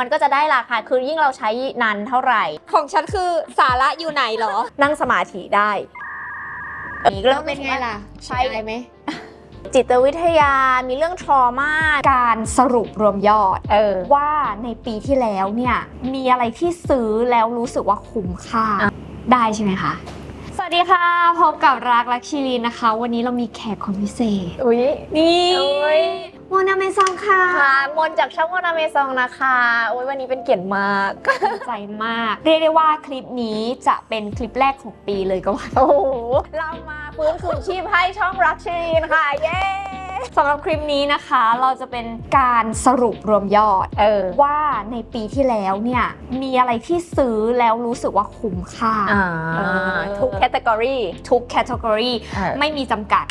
มันก็จะได้ราคาคือยิ่งเราใช้นานเท่าไหร่ ของฉันคือสาระอยู่ไหนเหรอ นั่งสมาธิได้อันนี้ก็แล้วเป็นไงล่ะใช่ใช่ไหม จิตวิทยามีเรื่องทรมาการสรุปรวมยอดเออว่าในปีที่แล้วเนี่ย มีอะไรที่ซื้อแล้วรู้สึกว่าคุ้มค่าอะได้ใช่ไหมคะส วัสดีค่ะ พบกับรักลักชิลีนะคะ วันนี้เรามีแขกคนพิเศษ อุ้ยนี่อุ๊ยโมนาเมซองค่ะ ค่ะ มนจากช่องมนาเมซองนะคะโอ้ยวันนี้เป็นเกียรติมากดีใจมาก เรียกได้ว่าคลิปนี้จะเป็นคลิปแรกของปีเลยก็ว่า โอ้โห เรามาฟื้นคืนชีพให้ช่องรักชีนค่ะ เย้ สำหรับคลิปนี้นะคะเราจะเป็นการสรุปรวมยอดเออว่าในปีที่แล้วเนี่ยมีอะไรที่ซื้อแล้วรู้สึกว่าคุ้มค่าอ่าเออทุกแคตตากรีทุกแคตตากรีไม่มีจำกัด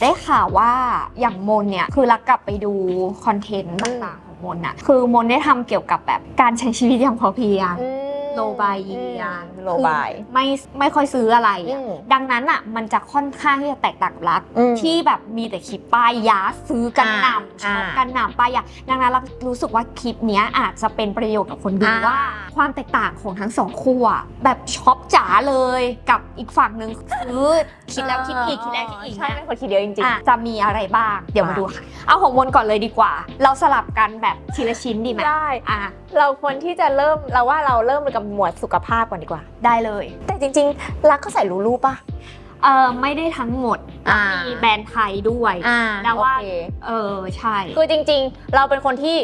ได้ข่าวว่าอย่างมนเนี่ยคือรักกลับไปดูคอนเทนต์ต่างๆของมนอะคือมนได้ทำเกี่ยวกับแบบการใช้ชีวิตอย่างพอเพียง โลบายเยียงโลบายคือไม่ไม่ค่อยซื้ออะไรอะอืมดังนั้นอะมันจะค่อนข้างที่จะแตกต่างกับรักอืมที่แบบมีแต่คลิปป้ายยาซื้อกันหอ่านำชอบอ่ากันหนำป้ายยาดังนั้นเรารู้สึกว่าคลิปเนี้ยอาจจะเป็นประโยชน์กับคนดูอ่าว่า ความแตกต่างของทั้งสองคู่อะแบบช็อปจ๋าเลยกับอีกฝั่งหนึ่งซื้อคิดแล้วคิดอีกคิดแล้วคิดอีกใช่เป็นคนคิดเยอะจริงอะจะมีอะไรบ้างเดี๋ยวมาดูค่ะเอาของมนก่อนเลยดีกว่า เราสลับกันแบบทีละชิ้นดีไหมๆได้อะเราควรที่จะเริ่มเราว่าเราเริ่มกับหมวดสุขภาพก่อนดีกว่า ได้เลยแต่จริงๆ รักก็ใส่รูรูป่ะ เออไม่ได้ทั้งหมดอ่ามีแบรนด์ไทยด้วย อ่าแล้วว่า โอเค เออใช่ คือจริงๆ เราเป็นคนที่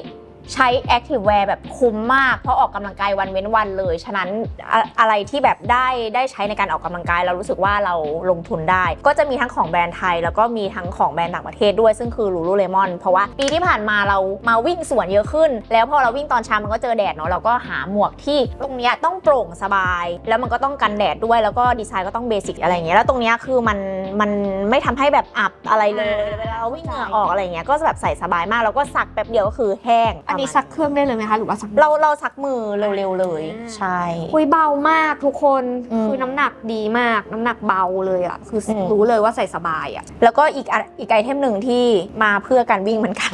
ใช้ Active Wear แบบคุ้มมาก เพราะออกกำลังกายวันเว้นวันเลย ฉะนั้นอะอะไรที่แบบได้ได้ใช้ในการออกกำลังกาย เรารู้สึกว่าเราลงทุนได้ ก็จะมีทั้งของแบรนด์ไทย แล้วก็มีทั้งของแบรนด์ต่างประเทศด้วยซึ่งคือ Lululemon เพราะว่าปีที่ผ่านมาเรามาวิ่งสวนเยอะขึ้น แล้วพอเราวิ่งตอนเช้ามันก็เจอแดดเนาะเราก็หาหมวกที่ตรงเนี้ยต้องโปร่งสบาย แล้วมันก็ต้องกันแดดด้วยแล้วก็ดีไซน์ก็ต้องเบสิกอะไรอย่างเงี้ยแล้วตรงเนี้ยคือมันมันไม่ทำให้แบบอับอะไรเลยเวลาเราวิ่งเหงื่อออกอะไรเงี้ยก็แบบใส่สบายมากแล้วก็ซักแป๊บเดียวก็คือแห้งอันนี้ซักเครื่องได้เลยไหมคะหรือว่าซักเราเราซักมือเร็วๆเลยอืมใช่คุยเบามากทุกคนอืม คือน้ำหนักดีมาก น้ำหนักเบาเลยอะคืออมรู้เลยว่าใส่สบายอะ แล้วก็อีกอันอีกไอเทมหนึ่งที่มาเพื่อการวิ่งเหมือนกัน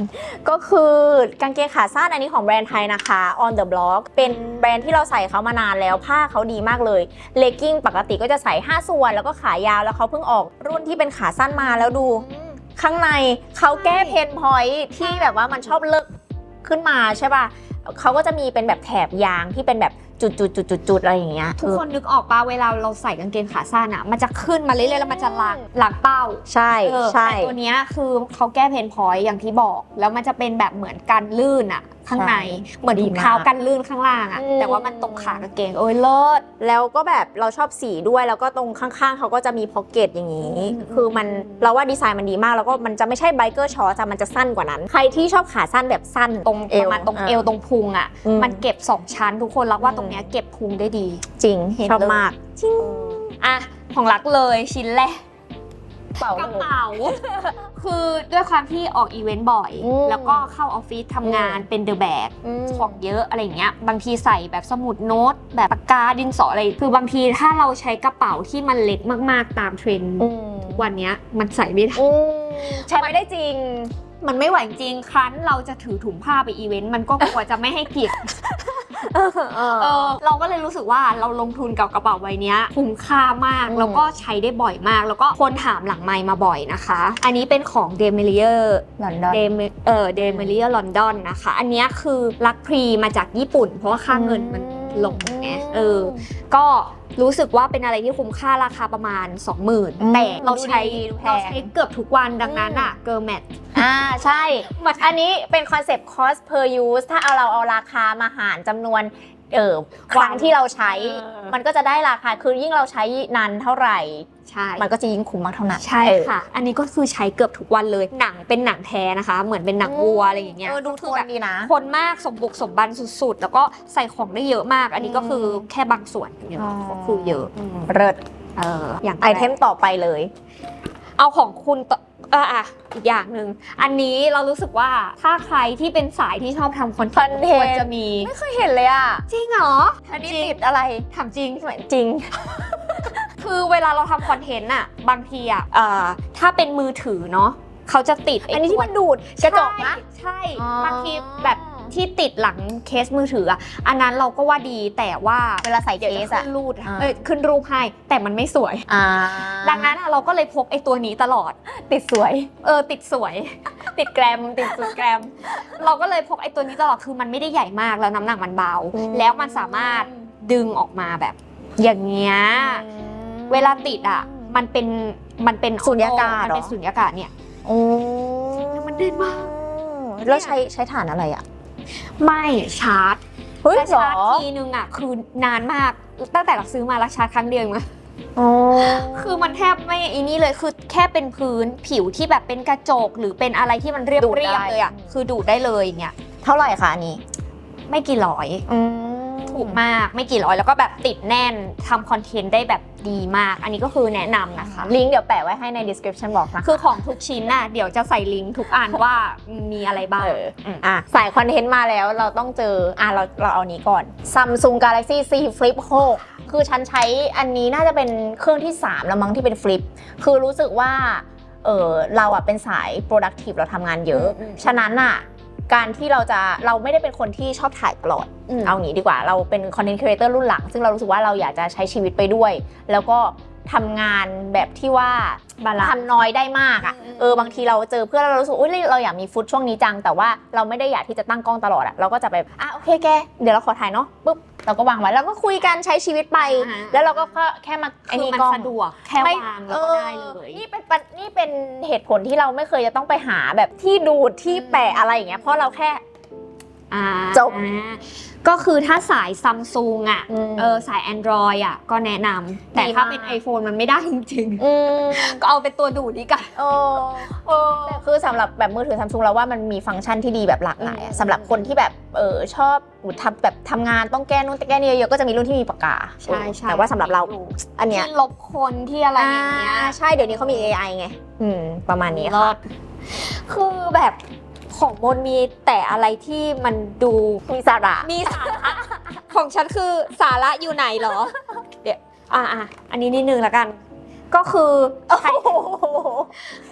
ก็คือกางเกงขาสั้นอันนี้ของแบรนด์ไทยนะคะ On the Block เป็นแบรนด์ที่เราใส่เขามานานแล้วผ้าเขาดีมากเลยเลกกิ้งปกติก็จะใส่ 5 ส่วน แล้วก็ขายาวแล้วเขาเพิ่งออกรุ่นที่เป็นขาสั้นมาแล้วดู ข้างในเขาแก้เพนพอยท์ที่แบบว่ามันชอบเลิก ขึ้นมาใช่ป่ะเขาก็จะมีเป็นแบบแถบยางที่เป็นแบบจุดๆๆๆๆอะไรอย่างเงี้ยทุกคนนึกออกปะเวลาเราใส่กางเกงขาสั้นอะมันจะขึ้นมาเรื่อยๆแล้วมันจะหลักหลักเป้าใช่เออใช่แต่ตัวเนี้ยคือเขาแก้เพนพอยต์อย่างที่บอก แล้วมันจะเป็นแบบเหมือนกันลื่นอะ ข้างใน เหมือนถุงเท้ากันลื่นข้างล่างอะอืมแต่ว่ามันตรงขากางเกงเอ้ยเลิศแล้วก็แบบเราชอบสีด้วยแล้วก็ตรงข้างๆ เขาก็จะมีพ็อกเก็ตอย่างนี้อืมคือมันเราว่าดีไซน์มันดีมาก แล้วก็มันจะไม่ใช่ไบเกอร์ช็อตมันจะสั้นกว่านั้น ใครที่ชอบขาสั้นแบบสั้นตรงเอปวระมาณตรงเอวตรงพุงอะอืมมันเก็บสองชั้นทุกคนแล้วว่าอืมตรงเนี้ยเก็บพุงได้ดี จริงเห็นชอบเลยมากจริงอะของรักเลยชิ้นแรก เป่ากระเป๋า คือด้วยความที่ออกอีเวนต์บ่อย อืมแล้วก็เข้าออฟฟิศทำงานอืมเป็นเดอะแบกมของเยอะอะไรอย่างเงี้ย บางทีใส่แบบสมุดโน้ต แบบปากกาดินสออะไร คือบางทีถ้าเราใช้กระเป๋าที่มันเล็กมากๆตามเทรนด์อืมวันเนี้ยมันใส่ไม่ได้ อืมใช้ไม่ได้จริง มันไม่ไหวจริงครั้นเราจะถือถุงผ้าไปอีเวนต์มันก็กลัวจะไม่ให้เกียรติเออเออเราก็เลยรู้สึกว่าเราลงทุนกับกระเป๋าใบเนี้ยคุ้มค่ามากอืมแล้วก็ใช้ได้บ่อยมาก แล้วก็คนถามหลังไมค์มาบ่อยนะคะ อันนี้เป็นของเดเมเลียลอนดอนเดมเออเดเมเลียลอนดอนนะคะ อันเนี้ยคือลักพรีมาจากญี่ปุ่น เพราะว่าค่าเงินมัน ลงไงเออ ก็รู้สึกว่าเป็นอะไรที่คุ้มค่าราคาประมาณ 20,000แต่เราใช้ดูแพเรางใช้เกือบทุกวันดังนั้นอะเกิร์แมทอ่าใช่ อันนี้เป็นคอนเซปต์ cost per use ถ้าเอาเราเอาราคามาหารจำนวนเออครั้งที่เราใช้เออมันก็จะได้ราคาคือยิ่งเราใช้นานเท่าไหร่ ใช่ มันก็จะยิ่งคุ้มมากเท่านั้นใช่เออค่ะ อันนี้ก็คือใช้เกือบทุกวันเลย หนังเป็นหนังแท้นะคะ เหมือนเป็นหนังวัวอะไรอย่างเงี้ยเออดูก็ทคือนแบบดีนะ คนมากสมบุกสมบันสุดๆ แล้วก็ใส่ของได้เยอะมาก อันนี้ก็คือแค่บางส่วนเนี่ยอ๋อก็คือเยอะเริดเอออย่างไอเทมต่อไปเลย เอาของคุณต่ออะอะอีกอย่างหนึ่งอันนี้เรารู้สึกว่าถ้าใครที่เป็นสายที่ชอบทำคอนเทนต์คอนเทนต์ควรจะมี ไม่เคยเห็นเลยอะ จริงเหรอ อันนี้จริงติดอะไรถามจริงจริง คือเวลาเราทำคอนเทนต์อะบางทีอะเอ่อถ้าเป็นมือถือเนาะเขาจะติดไอันนี้ที่มันดูดกระจกนะใช่อ๋อ บางทีแบบที่ติดหลังเคสมือถืออะอันนั้นเราก็ว่าดีแต่ว่าเวลาใส่เคเดี๋ยวสจะอะ ขึ้นรูดอ่า เอ้ยขึ้นรูปให้แต่มันไม่สวย อ่าดังนั้นอะเราก็เลยพกไอ้ตัวนี้ตลอด ติดสวย เออติดสวย ติดแกรมติดสุดแกรม เราก็เลยพกไอ้ตัวนี้ตลอดคือมันไม่ได้ใหญ่มากแล้วน้ำหนักมันเบา อืม แล้วมันสามารถดึงออกมาแบบอย่างเงี้ย เวลาติดอะ มันเป็นมันเป็นสุญญากาศมันเป็นเหรอสุญญากาศเนี่ยโอ้มันเด่นมากแล้วใช้ใช้ฐานอะไรอะ ไม่ชาร์จเฮ้ยและเหรอชาร์จทีนึงอะคือนานมากตั้งแต่เราซื้อมาแล้วชาร์จครั้งเดียวเองมั้ยอ๋อคือมันแทบไม่อีนี่เลยคือแค่เป็นพื้นผิวที่แบบเป็นกระจกหรือเป็นอะไรที่มันเรียบดูดเรียบได้เลยอะคือดูดได้เลยอย่างเงี้ยเท่าไหร่คะอันนี้ ไม่กี่ร้อยอืม ถูกมากไม่กี่ร้อยแล้วก็แบบติดแน่นทำคอนเทนต์ได้แบบดีมาก อันนี้ก็คือแนะนำนะคะ ลิงก์เดี๋ยวแปะไว้ให้ใน description box นะคือของทุกชิ้นน่ะเดี๋ยวจะใส่ลิงก์ทุกอันว่ามีอะไรบ้างเอออืมอะสายคอนเทนต์มาแล้วเราต้องเจออะเราเราเอานี้ก่อน Samsung Galaxy Z Flip 6 คือฉันใช้อันนี้น่าจะเป็นเครื่องที่ 3 แล้วมั้งที่เป็นฟลิปคือรู้สึกว่าเออเราอะเป็นสาย productive เราทำงานเยอะอืมอืมฉะนั้นอะ การที่เราจะเราไม่ได้เป็นคนที่ชอบถ่ายตลอด เอางี้ดีกว่าเราเป็นคอนเทนต์ครีเอเตอร์รุ่นหลัง ซึ่งเรารู้สึกว่าเราอยากจะใช้ชีวิตไปด้วย แล้วก็ทำงานแบบที่ว่าบาลานซ์ทำน้อยได้มากอะอืมเออบางทีเราเจอเพื่อนแล้วเรารู้สึกอุ้ยเราอยากมีฟุตช่วงนี้จัง แต่ว่าเราไม่ได้อยากที่จะตั้งกล้องตลอดอะเราก็จะไปอะโอเคแกเดี๋ยวเราขอถ่ายเนาะปุ๊บ เราก็วางไว้แล้วก็คุยกันใช้ชีวิตไป อ่า แล้วเราก็แค่แค่มาไอ้คือนี่มันกล้อง สะดวกแค่ไม่วางแล้วก็ได้เลย ออนี่เป็นปัญนี่เป็นเหตุผลที่เราไม่เคยจะต้องไปหาแบบที่ดูดที่แปะอะไรอย่างเงี้ย เพราะเราแค่ อ่าจบ ก็คือถ้าสายซัมซุงอะอืม เออสาย Android อะก็แนะนำแต่ดีถ้ามากเป็น iPhone มันไม่ได้จริงอืมๆ ก็เอาเป็นตัวดูดดีกว่าโอ้แต่คือสำหรับแบบมือถือซัมซุงเราว่ามันมีฟังก์ชันที่ดีแบบหลากหลายอะอืมสำหรับคนที่แบบเออชอบอุยทำแบบทำงานต้องแก้นู่นแก้นี่เยอะๆก็จะมีรุ่นที่มีปากกาใช่ใช่แต่ว่าสำหรับเราอันเนี้ย ที่ลบคนที่อะไรอย่างเงี้ยอ่าใช่เดี๋ยวนี้เขามี AI ไง อืม ประมาณนี้รค่ะอดคือแบบ ของมนมีแต่อะไรที่มันดูมีสาระ มีสาระ ของฉันคือสาระอยู่ไหนเหรอ เดี๋ยวอะอะอันนี้นิดนึงละกัน ก็คือใช้โอ้โห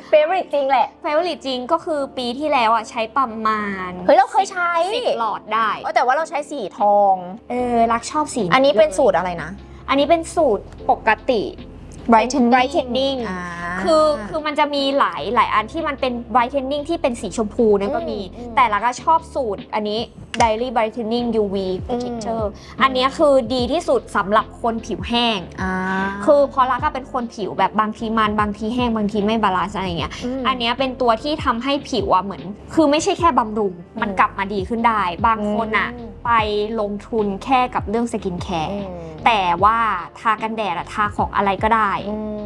เฟเวอร์จริงแหละไฟวอลิจริงก็คือปีที่แล้วอะใช้ประมาณเฮ้ยเราเคยใช้สิบหลอดได้เออแต่ว่าเราใช้สีทอง เออรักชอบสีอันนี้เป็นลยสูตรอะไรนะ อันนี้เป็นสูตรปกติ brightening brightening อ่าคือคือมันจะมีหลายหลายอันที่มันเป็น brightening ที่เป็นสีชมพูนั่นก็มีอืมแต่ละก็ชอบสูตรอันนี้ daily brightening UV protector อันเนี้ยคือดีที่สุดสำหรับคนผิวแห้ง อ่า คือพอรักก็เป็นคนผิวแบบบางทีมันบางทีแห้งบางทีไม่บาลานซ์อะไรอย่างเงี้ยมอันเนี้ยเป็นตัวที่ทำให้ผิวอะเหมือน คือไม่ใช่แค่บำรุง มันกลับมาดีขึ้นได้ บางคนอะอืม ไปลงทุนแค่กับเรื่องสกินแคอืร์มแต่ว่าทากันแดดอะทาของอะไรก็ได้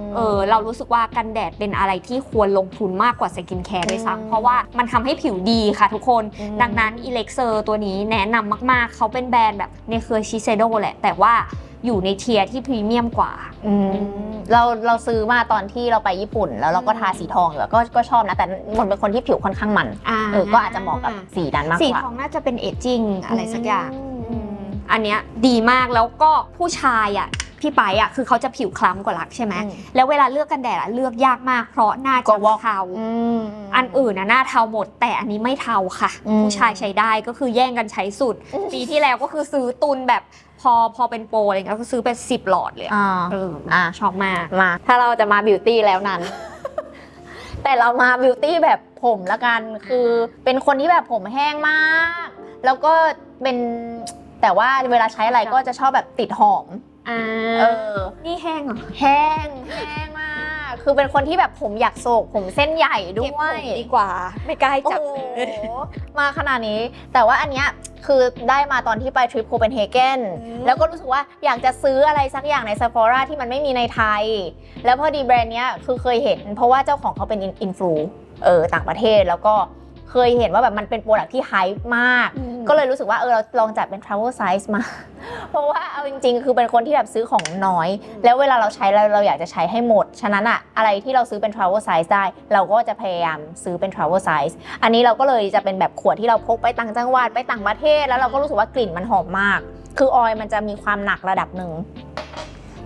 มเออเรารู้สึกว่ากันแดดเป็นอะไรที่ควรลงทุนมากกว่าสกินแคร์ด้วยอืมซ้ำเพราะว่ามันทำให้ผิวดีค่ะทุกคน อืมดังนั้นอีเล็กเซอร์ตัวนี้แนะนำมากๆ เขาเป็นแบรนด์แบบในเครือชิเซโดแหละ แต่ว่าอยู่ในเทียร์ที่พรีเมียมกว่า อืมเราเราซื้อมาตอนที่เราไปญี่ปุ่น แล้วเราก็ทาสีทองอยู่อะก็ก็ชอบนะ แต่หมดเป็นคนที่ผิวค่อนข้างมันเออก็อาจจะเหมาะกับสีนั้นมากสีกว่า ทองน่าจะเป็นเอจจิ้งอะไรสักอย่าง อืมอันเนี้ยดีมากแล้วก็ผู้ชายอะ พี่ไปอะคือเขาจะผิวคล้ำกว่ารักใช่ไหมอืมแล้วเวลาเลือกกันแดดอะเลือกยากมาก เพราะหน้าก็จะวอกเทาอืมอันอื่นนะหน้าเทาหมด แต่อันนี้ไม่เทาค่ะอืมผู้ชายใช้ได้ก็คือแย่งกันใช้สุด ปีที่แล้วก็คือซื้อตุนแบบพอพอเป็นโปรอะไรเงี้ยก็ซื้อเป็นสิบหลอดเลยอะอ่าเอออ่าชอบมากมา ถ้าเราจะมาบิวตี้แล้วนั้น แต่เรามาบิวตี้แบบผมละกันคือเป็นคนที่แบบผมแห้งมาก แล้วก็เป็นแต่ว่าเวลาใช้อะไรก็จะชอบแบบติดหอม อ่าเออ นี่แห้งเหรอ แห้งแห้งมาก คือเป็นคนที่แบบผมอยากโศกผมเส้นใหญ่ด้เก็บวผมยดีกว่า ไม่กล้าให้โอ้จับโหมาขนาดนี้ แต่ว่าอันเนี้ยคือได้มาตอนที่ไปทริปโคเปนเฮเกนอืม แล้วก็รู้สึกว่าอยากจะซื้ออะไรสักอย่างใน Sephora ที่มันไม่มีในไทย แล้วพอดีแบรนด์เนี้ยคือเคยเห็น เพราะว่าเจ้าของเขาเป็นอินฟลูเออต่างประเทศแล้วก็ เคยเห็นว่าแบบมันเป็นโปรดักที่ไฮป์มากอืมก็เลยรู้สึกว่าเออเราลองจัดเป็น travel size มา เพราะว่าเอาจริงๆ คือเป็นคนที่แบบซื้อของน้อย แล้วเวลาเราใช้เราเราอยากจะใช้ให้หมด ฉะนั้นอะอะไรที่เราซื้อเป็น travel size ได้ เราก็จะพยายามซื้อเป็น travel size อันนี้เราก็เลยจะเป็นแบบขวดที่เราพกไปต่างจังหวัดไปต่างประเทศ แล้วเราก็รู้สึกว่ากลิ่นมันหอมมาก คือออยล์มันจะมีความหนักระดับหนึ่ง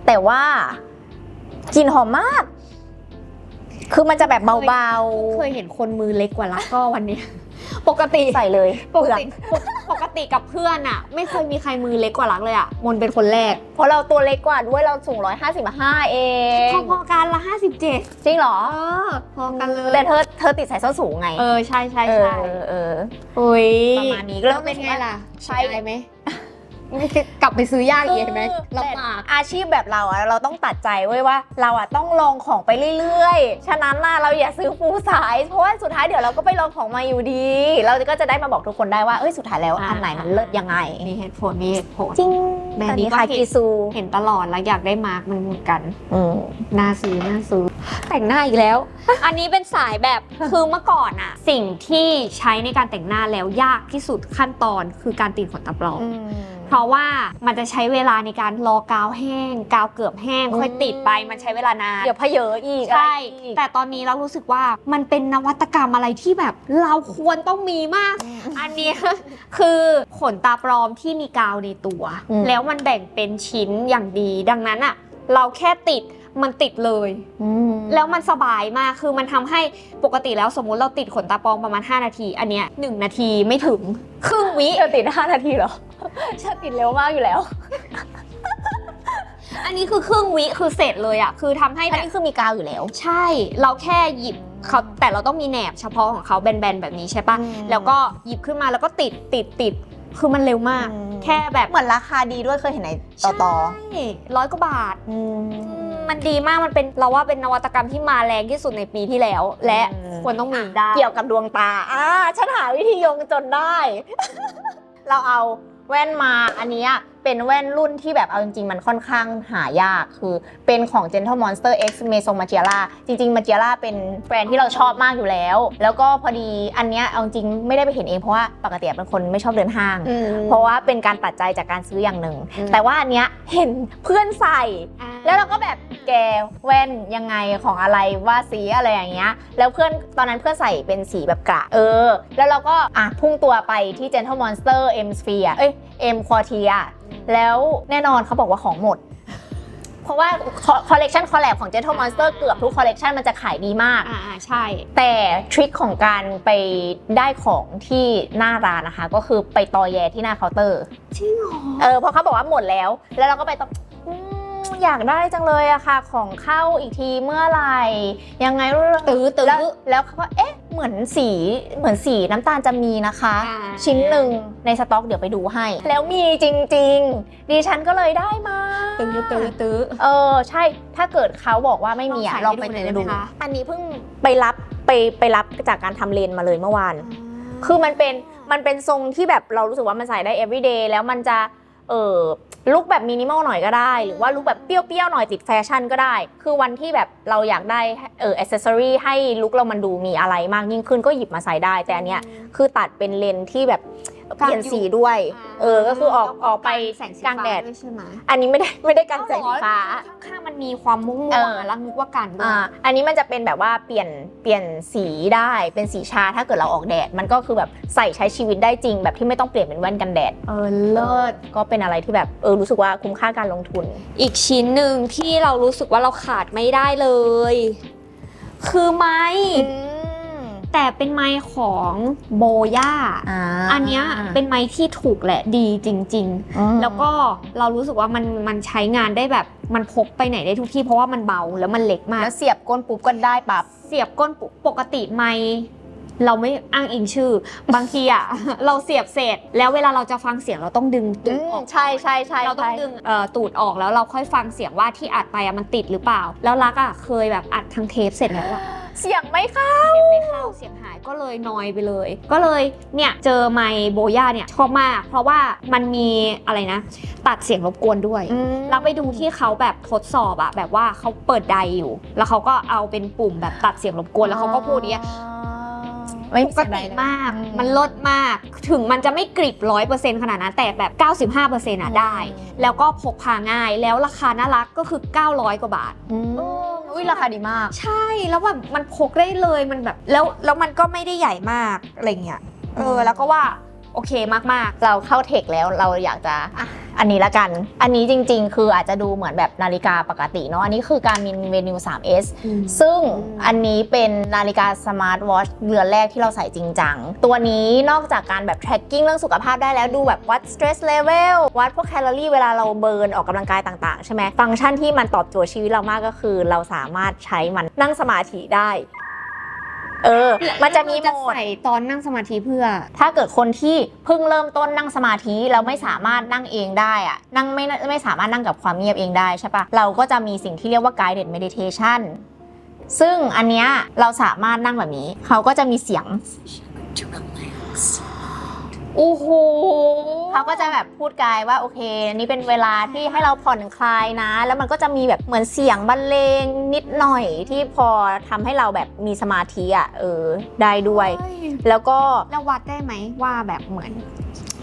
แต่ว่ากลิ่นหอมมาก คือมันจะแบบเบาเคยเห็นคนมือเล็กกว่าลักก็วันเนี้ยปกติๆใส่เลยปกติปกติกับเพื่อนอะไม่เคยมีใครมือเล็กกว่าลักเลยอะมนเป็นคนแรก เพราะเราตัวเล็กกว่าด้วยเราสูง155 เองพอๆกันละห้าสิบเจ็ดจริงเหรอเออพอกันเลยแต่เธอเธอติดใส่ส้นสูงไง เออใช่ใช่เออใช่เออโอ้ยประมาณนี้ก็แล้วเป็นไงล่ะใช่ใช่ไหมไม่ กลับไปซื้อยากอีกเห็นไหมคือลำบาก อาชีพแบบเราอะเราต้องตัดใจไว้ยว่า เราอะต้องลองของไปเรื่อยๆ ฉะนั้นน่ะเราอย่าซื้อฟูลไซส์เพราะว่าสุดท้ายเดี๋ยวเราก็ไปลองของมาอยู่ดี เราก็จะได้มาบอกทุกคนได้ว่าเอ้ยสุดท้ายแล้วอ่าอันไหนมันเลิศยังไง มีเหตุผลมีเหตุผลจริงแบรนด์อันนี้นี้ก็คาเห็นกิซูเห็นตลอดแล้วอยากได้มาร์กมันเหมือนกันอืมน่าซื้อน่าซื้อแต่งหน้าอีกแล้ว อันนี้เป็นสายแบบคือเมื่อก่อนอะสิ่งที่ใช้ในการแต่งหน้าแล้วยากที่สุดขั้นตอนคือการติดขนตาปลอม เพราะว่ามันจะใช้เวลาในการรอกาวแห้ง กาวเกือบแห้งอืมค่อยติดไปมันใช้เวลานานเดี๋ยวพะเยอะอีกใช่อะไรอีก แต่ตอนนี้เรารู้สึกว่ามันเป็นนวัตกรรมอะไรที่แบบเราควรต้องมีมาก อันเนี้ยคือขนตาปลอมที่มีกาวในตัว อืม แล้วมันแบ่งเป็นชิ้นอย่างดี ดังนั้นอะเราแค่ติดมันติดเลยแล้วมันสบายมาก คือมันทำให้ปกติแล้วสมมุติเราติดขนตาปลอมประมาณ 5 นาที อันเนี้ยหนึ่งนาทีไม่ถึงครึ่งวิเธอติด5นาทีเหรอ ฉันติดเร็วมากอยู่แล้ว อันนี้คือครึ่งวิคือเสร็จเลยอะคือทำให้อันแบบนี้คือมีกาวอยู่แล้ว ใช่ เราแค่หยิบเขาแต่เราต้องมีแหนบเฉพาะของเขาแบนๆแบบนี้ใช่ปะอืม แล้วก็หยิบขึ้นมาแล้วก็ติดติดติดคือมันเร็วมากอืมแค่แบบเหมือนราคาดีด้วยเคยเห็นในต่อต่อร้อยกว่าบาท อืม มันดีมากมันเป็นเราว่าเป็นนวัตกรรมที่มาแรงที่สุดในปีที่แล้ว และอืม ควรต้องมีได้ เกี่ยวกับดวงตา อ่า ฉันหาวิธีโยงจนได้ เราเอา แว่นมาอันเนี้ยเป็นแว่นรุ่นที่แบบเอาจริงๆ มันค่อนข้างหายากคือเป็นของ Gentle Monster X Meso m a g i e l a จริงๆ m a g i e l a เป็นแบรนด์ที่เราชอบมากอยู่แล้ว แล้วก็พอดีอันเนี้ยเอาจริงไม่ได้ไปเห็นเองเพราะว่าปกติเป็นคนไม่ชอบเดินห้าง เพราะว่าเป็นการตัดใจจากการซื้ออย่างหนึ่งอืมแต่ว่าอันเนี้ยเห็นเพื่อนใส่อ่าแล้วเราก็แบบ แกแว่นยังไงของอะไรว่าสีอะไรอย่างเงี้ย แล้วเพื่อนตอนนั้นเพื่อนใส่เป็นสีแบบกระเออ แล้วเราก็อะพุ่งตัวไปที่ Gentle Monster M Sphere เอ้ย M Quartier แล้วแน่นอนเขาบอกว่าของหมดเพราะว่าคอลเลกชันคอลแลบของ Gentle Monster เกือบทุกคอลเลกชันมันจะขายดีมาก อ่าอ่าใช่ แต่ทริคของการไปได้ของที่หน้าร้านนะคะ ก็คือไปตอแยที่หน้าเคาน์เตอร์ จริงเหรอ เออเพราะเขาบอกว่าหมดแล้ว แล้วเราก็ไปต้อง อืมอยากได้จังเลยอะค่ะ ของเข้าอีกทีเมื่อไหร่ ยังไงรู้ตื้อตื้อแล้วแล้วเขาก็เอ๊ะเหมือนสีเหมือนสีน้ำตาลจะมีนะคะอ่าชิ้นหนึ่งในสต็อกเดี๋ยวไปดูให้ แล้วมีจริง ๆ ดิฉันก็เลยได้มาตื้อตื้อตื้อเออใช่ถ้าเกิดเขาบอกว่าไม่มีอะลลอองงใส่ไปให้ดูหน่อยได้ไหมดูคะอันนี้เพิ่งไปรับไปไปรับจากการทำเลนมาเลยเมื่อวาน คือมันเป็นมันเป็นทรงที่แบบเรารู้สึกว่ามันใส่ได้ everyday แล้วมันจะ เออลุคแบบมินิมอลหน่อยก็ได้ หรือว่าลุคแบบเปรี้ยวๆหน่อยติดแฟชั่นก็ได้ คือวันที่แบบเราอยากได้เอออ c เซสซอรี่ให้ลุคเรามันดูมีอะไรมากยิ่งขึ้นก็หยิบมาใส่ได้ แต่อันเนี้ยคือตัดเป็นเลนส์ที่แบบ เปลี่ยนสีด้วย เออก็คือออกออกไปแสงสีกลางแดดฟ้ใช่ไหมอันนี้ไม่ได้ไม่ได้กันแสงสีฟ้าข้างๆมันมีความม่วเองอๆแล้วนึกว่ากันด้วยอ่าอันนี้มันจะเป็นแบบว่าเปลี่ยนเปลี่ยนสีได้เป็นสีชาถ้าเกิดเราออกแดด มันก็คือแบบใส่ใช้ชีวิตได้จริง แบบที่ไม่ต้องเปลี่ยนเป็นแว่นกันแดดเออเลิศก็เป็นอะไรที่แบบเออรู้สึกว่าคุ้มค่าการลงทุน อีกชิ้นหนึ่งที่เรารู้สึกว่าเราขาดไม่ได้เลย คือไม้ แต่เป็นไม้ของโบย่าอ่าอันเนี้ยเป็นไม้ที่ถูกและดีจริง ๆ แล้วก็เรารู้สึกว่ามันมันใช้งานได้แบบมันพกไปไหนได้ทุกที่เพราะว่ามันเบาแล้วมันเล็กมากแล้วเสียบก้นปุ๊บก็ได้ปับเสียบก้นปุ๊บปกติไม่เราไม่อ้างอิงชื่อ บางทีอะเราเสียบเสร็จ แล้วเวลาเราจะฟังเสียงเราต้องดึงตูดออกใช่ใช่ใช่เราต้องดึงเอ่อตูดออกแล้วเราค่อยฟังเสียงว่าที่อัดไปอะมันติดหรือเปล่า แล้วรักอะเคยแบบอัดทั้งเทปเสร็จแล้วอะ เสียงไม่เข้า เสียงไม่เข้าเสียงหายก็เลยนอยไปเลย ก็เลยเนี่ยเจอไมค์โบย่าเนี่ยชอบมาก เพราะว่ามันมีอะไรนะ ตัดเสียงรบกวนด้วยเราไปดูที่เขาแบบทดสอบอะแบบว่าเขาเปิดไดอยู่ แล้วเขาก็เอาเป็นปุ่มแบบตัดเสียงรบกวนแล้วเขาก็พูดอย่างเนี้ย ไม่ปกติมากมันลดมาก ถึงมันจะไม่กริบร้อยเปอร์เซ็นต์ขนาดนั้น แต่แบบ 95%อะได้แล้วก็พกพาง่าย แล้วราคาน่ารักก็คือ 900 กว่าบาทอุ้ยราคาดีมาก ใช่ แล้วแบบมันพกได้เลย มันแบบ แล้ว แล้วมันก็ไม่ได้ใหญ่มาก อะไรเงี้ย เอออืมแล้วก็ว่า โอเคมากเราเข้าเทคแล้วเราอยากจะอะอันนี้ละกัน อันนี้จริง ๆ คืออาจจะดูเหมือนแบบนาฬิกาปกติเนาะ อันนี้คือการมินเวนิว 3S ๆซึ่งอันนี้เป็นนาฬิกาสมาร์ทวอชเรือนแรกที่เราใส่จริงจัง ตัวนี้นอกจากการแบบ tracking เรื่องสุขภาพได้แล้วดูแบบวัด stress level วัดพวกแคลอรี่เวลาเราเบิร์นออกกำลังกายต่างๆ ใช่ไหม ฟังก์ชันที่มันตอบโจทย์ชีวิตเรามากก็คือ เราสามารถใช้มันนั่งสมาธิได้ เออ มันจะมีโหมด ใส่ตอนนั่งสมาธิเพื่อ ถ้าเกิดคนที่เพิ่งเริ่มต้นนั่งสมาธิแล้วไม่สามารถนั่งเองได้อะนั่งไม่ไม่สามารถนั่งกับความเงียบเองได้ใช่ปะเราก็จะมีสิ่งที่เรียกว่า guided meditation ซึ่งอันเนี้ยเราสามารถนั่งแบบนี้ เขาก็จะมีเสียง โอ้โห เขาก็จะแบบพูดกายว่าโอเคอันนี้เป็นเวลาที่ให้เราผ่อนคลายนะ แล้วมันก็จะมีแบบเหมือนเสียงบรรเลงนิดหน่อยที่พอทำให้เราแบบมีสมาธิอะเออได้ด้วย แล้วก็แล้ววัดได้ไหมว่าแบบเหมือน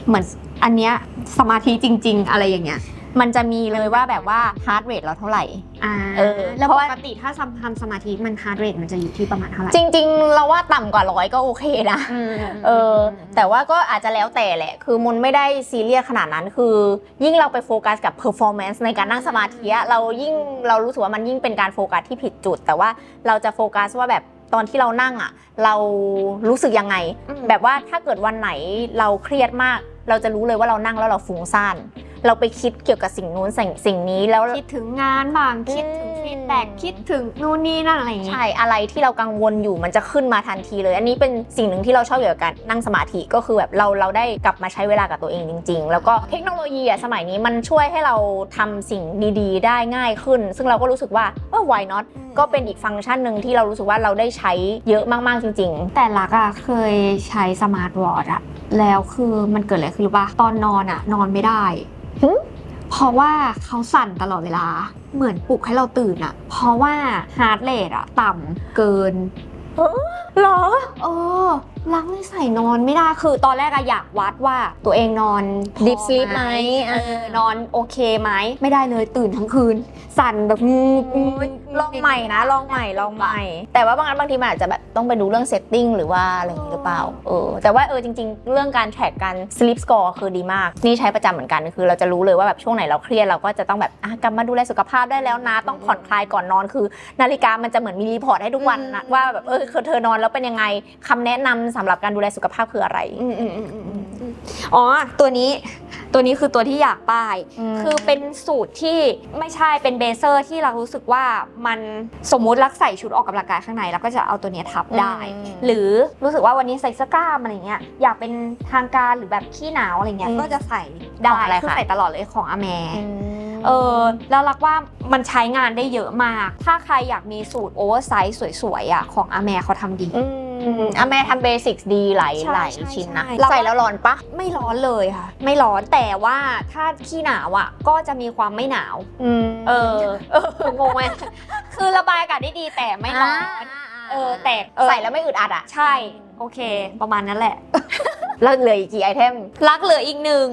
เหมือนอันเนี้ยสมาธิจริง ๆ อะไรอย่างเงี้ย มันจะมีเลยว่าแบบว่า heart rate เราเท่าไหร่ อ่าเออแล้วเพราะปว่า กติถ้าทำทำสมาธิมันฮาร์ดเรทมันจะอยู่ที่ประมาณเท่าไหร่จริง ๆ เราว่าต่ำกว่าร้อยก็โอเคนะเออ แต่ว่าก็อาจจะแล้วแต่แหละ คือมุนไม่ได้ซีเรียสขนาดนั้น คือยิ่งเราไปโฟกัสกับ performance ในการนั่งสมาธิอะเรายิ่งเรารู้สึกว่ามันยิ่งเป็นการโฟกัสที่ผิดจุด แต่ว่าเราจะโฟกัสว่าแบบตอนที่เรานั่งอะเรารู้สึกยังไง อืม แบบว่าถ้าเกิดวันไหนเราเครียดมาก เราจะรู้เลยว่าเรานั่งแล้วเราฟุ้งซ่านเราไปคิดเกี่ยวกับสิ่งนู้นสิ่งสิ่งนี้แล้ว คิดถึงงานบางคิดถึงอืมฟีดแบ็กคิดถึงนู่นนี่นั่นอะไรอย่างเงี้ยใช่อะไรที่เรากังวลอยู่มันจะขึ้นมาทันทีเลย อันนี้เป็นสิ่งหนึ่งที่เราชอบเกี่ยวกับการนั่งสมาธิก็คือแบบเราเราได้กลับมาใช้เวลากับตัวเองจริง ๆ แล้วก็เทคโนโลยีอะสมัยนี้มันช่วยให้เราทำสิ่งดีๆ ได้ง่ายขึ้น ซึ่งเราก็รู้สึกว่าเออ why not ก็เป็นอีกฟังก์ชันหนึ่งที่เรารู้สึกว่าเราได้ใช้เยอะมากๆจริงแต่ลักอะเคยใช้สมาร์ทวอทอะแล้วคือมันเกิดอะไรขึ้นรู้ป่ะตอนนอนอะนอนไม่ได้หึ เพราะว่าเขาสั่นตลอดเวลา เหมือนปลุกให้เราตื่นอะเพราะว่าฮาร์ดเรทอะต่ำเกิน ๆหรอ เออลักเลยใส่นอนไม่ได้คือตอนแรกอะอยากวัดว่าตัวเองนอนพอ Deep sleep ไหมเออนอนโอเคไหมไม่ได้เลยตื่นทั้งคืน สั่นแบบงูงูลองใหม่นะลองใหม่ลองใหม่ แต่ว่าบางอันบางทีมันอาจจะแบบต้องไปดูเรื่องเซตติ้งหรือว่าอะไรอย่างนี้หรือเปล่าเออแต่ว่าเออจริง ๆ เรื่องการแทร็กการ sleep score คือดีมาก นี่ใช้ประจำเหมือนกันคือ เราจะรู้เลยว่าแบบช่วงไหนเราเครียดเราก็จะต้องแบบอะกลับมาดูแลสุขภาพได้แล้วนะ ต้องผ่อนคลายก่อนนอนคือ นาฬิกามันจะเหมือนมีรีพอร์ตให้ทุกวันนะว่าแบบเออคือเธอนอนแล้วเป็นยังไงคำแนะนำสำหรับการดูแลสุขภาพคืออะไรอืมอืมอืมอืมอืมอ๋อ ตัวนี้ตัวนี้คือตัวที่อยากป้าย คือเป็นสูตรที่ไม่ใช่เป็นเบเซอร์ที่เรารู้สึกว่ามันสมมุติรักใส่ชุดออกกำลังกายข้างในแล้วก็จะเอาตัวเนี้ยทับได้อืมหรือรู้สึกว่าวันนี้ใส่เสื้อกล้ามอะไรเงี้ยอยากเป็นทางการหรือแบบขี้หนาวอะไรเงี้ยอืมก็จะใส่ได้ของอะไรคือคะใส่ตลอดเลยของอแมอืม เออแล้วรักว่ามันใช้งานได้เยอะมาก ถ้าใครอยากมีสูตรโอเวอร์ไซส์สวยๆอะของอแมเขาทำดีอืมอะแม่ทำเบสิกดีหลายใช่หลายใช่ชิ้นนะ ใช่ ใส่แล้วร้อนปะไม่ร้อนเลยค่ะ ไม่ร้อนแต่ว่าถ้าขี้หนาวอะก็จะมีความไม่หนาวอืมเออเอองงไหมคือระบายอากาศได้ดีแต่ไม่ร้อน เออแต่เออ ใส่แล้วไม่อึดอัดอะ ใช่ โอเค ประมาณนั้นแหละ แล้วเหลืออีกกี่ไอเทม รักเหลืออีกหนึ่ง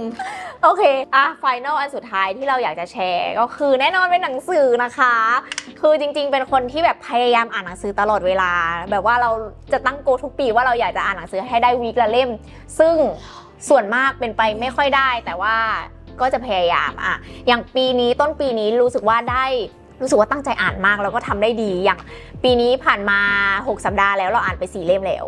โอเค อะไฟนอลอันสุดท้ายที่เราอยากจะแชร์ ก็คือแน่นอนเป็นหนังสือนะคะ คือจริงๆ เป็นคนที่แบบพยายามอ่านหนังสือตลอดเวลา แบบว่าเราจะตั้งโกทุกปีว่าเราอยากจะอ่านหนังสือให้ได้วีคละเล่ม ซึ่งส่วนมากเป็นไปไม่ค่อยได้ แต่ว่าก็จะพยายามอะ อย่างปีนี้ต้นปีนี้รู้สึกว่าได้รู้สึกว่าตั้งใจอ่านมากแล้วก็ทำได้ดีอย่าง ปีนี้ผ่านมา 6 สัปดาห์แล้วเราอ่านไป 4 เล่มแล้ว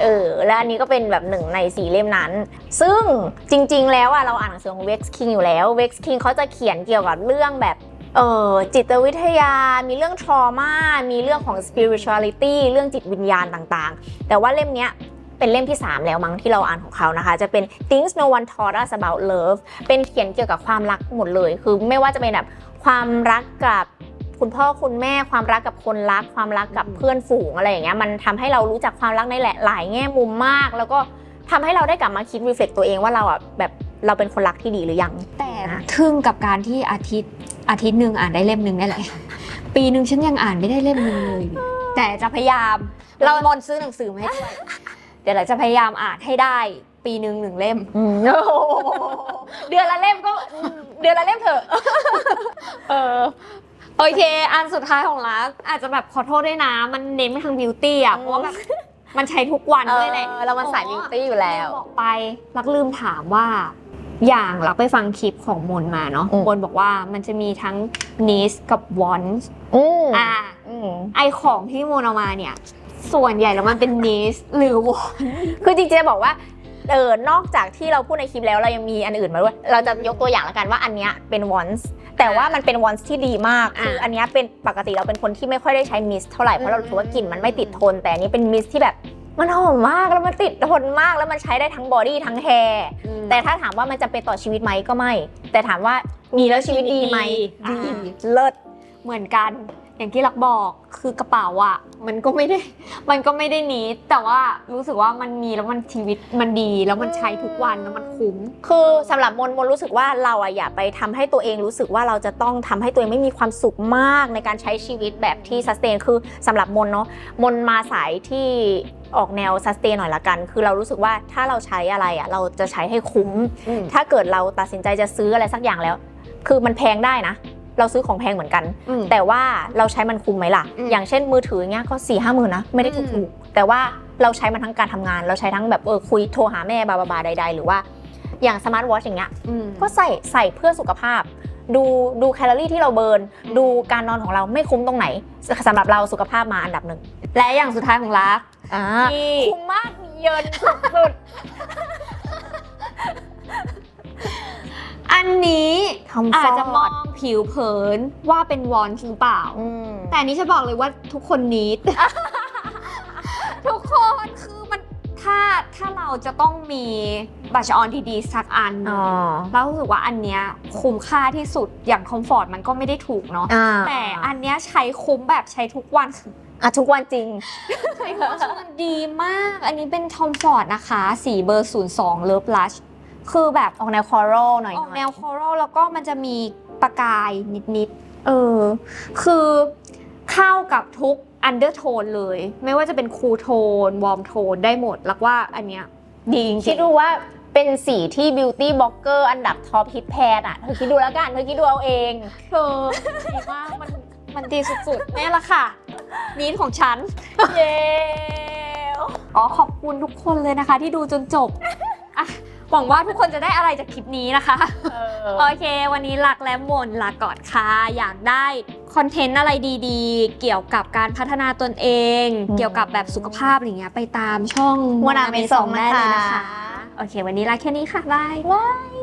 เออ และอันนี้ก็เป็นแบบหนึ่งในสี่เล่มนั้น ซึ่งจริง ๆ แล้วอะเราอ่านหนังสือของ Vex King อยู่แล้ว Vex King เขาจะเขียนเกี่ยวกับเรื่องแบบเออจิตวิทยา มีเรื่อง trauma มีเรื่องของ spirituality เรื่องจิตวิญญาณต่างๆ แต่ว่าเล่มเนี้ยเป็นเล่มที่ 3 แล้วมั้งที่เราอ่านของเขานะคะ จะเป็น Things No One Taught Us About Love เป็นเขียนเกี่ยวกับความรักหมดเลย คือไม่ว่าจะเป็นแบบความรักกับ คุณพ่อคุณแม่ความรักกับคนรัก ความรักกับเพื่อนฝูงอะไรอย่างเงี้ยมันทำให้เรารู้จักความรักในหลายหลายแง่มุมมาก แล้วก็ทำให้เราได้กลับมาคิดรีเฟล็กตัวเองว่าเราอะแบบเราเป็นคนรักที่ดีหรือยัง แต่ทึ่งกับการที่อาทิตย์อาทิตย์หนึ่งอ่านได้เล่มหนึ่งนี่แหละปีหนึ่งฉันยังอ่านไม่ได้เล่มหนึ่งเลย แต่จะพยายามเรามนต์ซื้อหนังสือมาให้ด้วยเดี๋ยวเราจะพยายามอ่านให้ได้ ปีหนึ่งหนึ่งเล่มเดือนละเล่มก็เดือนละเล่มเถอะเออ โอเค อันสุดท้ายของรักอาจจะแบบขอโทษด้วยนะ มันเน้นไปทางบิวตี้อะอืมเพราะว่าแบบมันใช้ทุกวันด้วยแหละเออเรามันสายบิวตี้อยู่แล้ว บอกไป รักลืมถามว่า อย่างรักไปฟังคลิปของมนมาเนาะ อืม มนบอกว่ามันจะมีทั้ง needs กับ wants อืมอ่า อืมไอของที่มนเอามาเนี่ย ส่วนใหญ่แล้วมันเป็น needs หรือ want คือจริงๆจะบอกว่าเออนอกจากที่เราพูดในคลิปแล้วเรายังมีอันอื่นมาด้วย เราจะยกตัวอย่างละกันว่าอันเนี้ยเป็น once แต่ว่ามันเป็น once ที่ดีมากอะคืออันเนี้ยเป็นปกติเราเป็นคนที่ไม่ค่อยได้ใช้ mist เท่าไหร่เพราะเราอืมรู้สึกว่ากลิ่นมันไม่ติดทน แต่อันนี้เป็น mist ที่แบบมันหอมมากแล้วมันติดทนมากแล้วมันใช้ได้ทั้ง body ทั้ง hair แต่ถ้าถามว่ามันจะเป็นต่อชีวิตไหมก็ไม่ แต่ถามว่ามีแล้วชีวิตดีไหมดีดีเลิศเหมือนกัน อย่างที่รักบอกคือกระเป๋าอะมันก็ไม่ได้ มันก็ไม่ได้นิดแต่ว่ารู้สึกว่ามันมีแล้วมันชีวิตมันดี แล้วมันใช้ทุกวันแล้วมันคุ้ม คือสำหรับมนมนรู้สึกว่าเราอะอย่าไปทำให้ตัวเองรู้สึกว่าเราจะต้องทำให้ตัวเองไม่มีความสุขมากในการใช้ชีวิตแบบที่สแตนคือสำหรับมนเนาะมนมาสายที่ออกแนวสแตนหน่อยละกัน คือเรารู้สึกว่าถ้าเราใช้อะไรอะเราจะใช้ให้คุ้ม ถ้าเกิดเราตัดสินใจจะซื้ออะไรสักอย่างแล้ว คือมันแพงได้นะ เราซื้อของแพงเหมือนกันแต่แต่ว่าเราใช้มันคุ้มไหมล่ะ อืมอย่างเช่นมือถืออย่างเงี้ยก็สี่ห้าหมื่นนะไม่ได้ถูอืกมถูกๆแต่ว่าเราใช้มันทั้งการทำงาน เราใช้ทั้งแบบเออคุยโทรหาแม่บาบาบาใด ๆ หรือว่าอย่างสมาร์ทวอชอย่างเงี้ยก็ใส่ใส่เพื่อสุขภาพ ดูดูแคลอรี่ที่เราเบิร์น ดูการนอนของเราไม่คุ้มตรงไหนสำหรับเราสุขภาพมาอันดับหนึ่งและอย่างสุดท้ายของรักอ่าที่คุ้มมากเยินสุด อันนี้ๆทำอาจจะฟมออดงผิวเผินว่าเป็นวอนหรือเปล่าอืมแต่อันนี้จะบอกเลยว่าทุกคนนิด ทุกคนคือมันถ้าถ้าเราจะต้องมีบัชออนดีๆ สักอันอ๋อเรารู้สึกว่าอันเนี้ยคุ้มค่าที่สุดอย่างคอมฟอร์ตมันก็ไม่ได้ถูกเนาะอ่าแต่อันเนี้ยใช้คุ้มแบบใช้ทุกวันอะทุกวันจริงใช้ทุกวันมันดีมาก อันนี้เป็นทอมฟอร์ดนะคะ สีเบอร์ 02 เลิฟลัช คือแบบออกแนวคอรัลหน่อยอๆอกแนวคอรัลแล้วก็มันจะมีประกายนิดๆเออ คือเข้ากับทุกอันเดอร์โทนเลย ไม่ว่าจะเป็นคูลโทน วอร์มโทนได้หมดแล้วว่าอันเนี้ยดีจริงๆคิดดูว่าเป็นสีที่บิวตี้บล็อกเกอร์อันดับท็อปฮิตแพดอะ เธอคิดดูแล้วกัน เธอคิดดูเอาเอง เธอดีมากมันมันดีสุดๆนี่แหละค่ะนีดของฉัน เย้ก็ขอบคุณทุกคนเลยนะคะ ที่ดูจนจบอะ หวังว่าทุกคนจะได้อะไรจากคลิปนี้นะคะ โอเค วันนี้ลักและมนลาก่อนค่ะ อยากได้คอนเทนต์อะไรดีๆ เกี่ยวกับการพัฒนาตนเองอืมเกี่ยวกับแบบสุขภาพอะไรเงี้ยไปตามช่อง Mona เม Maison ได้เลยนะนะคะคะ โอเค วันนี้ลาแค่นี้ค่ะบายบาย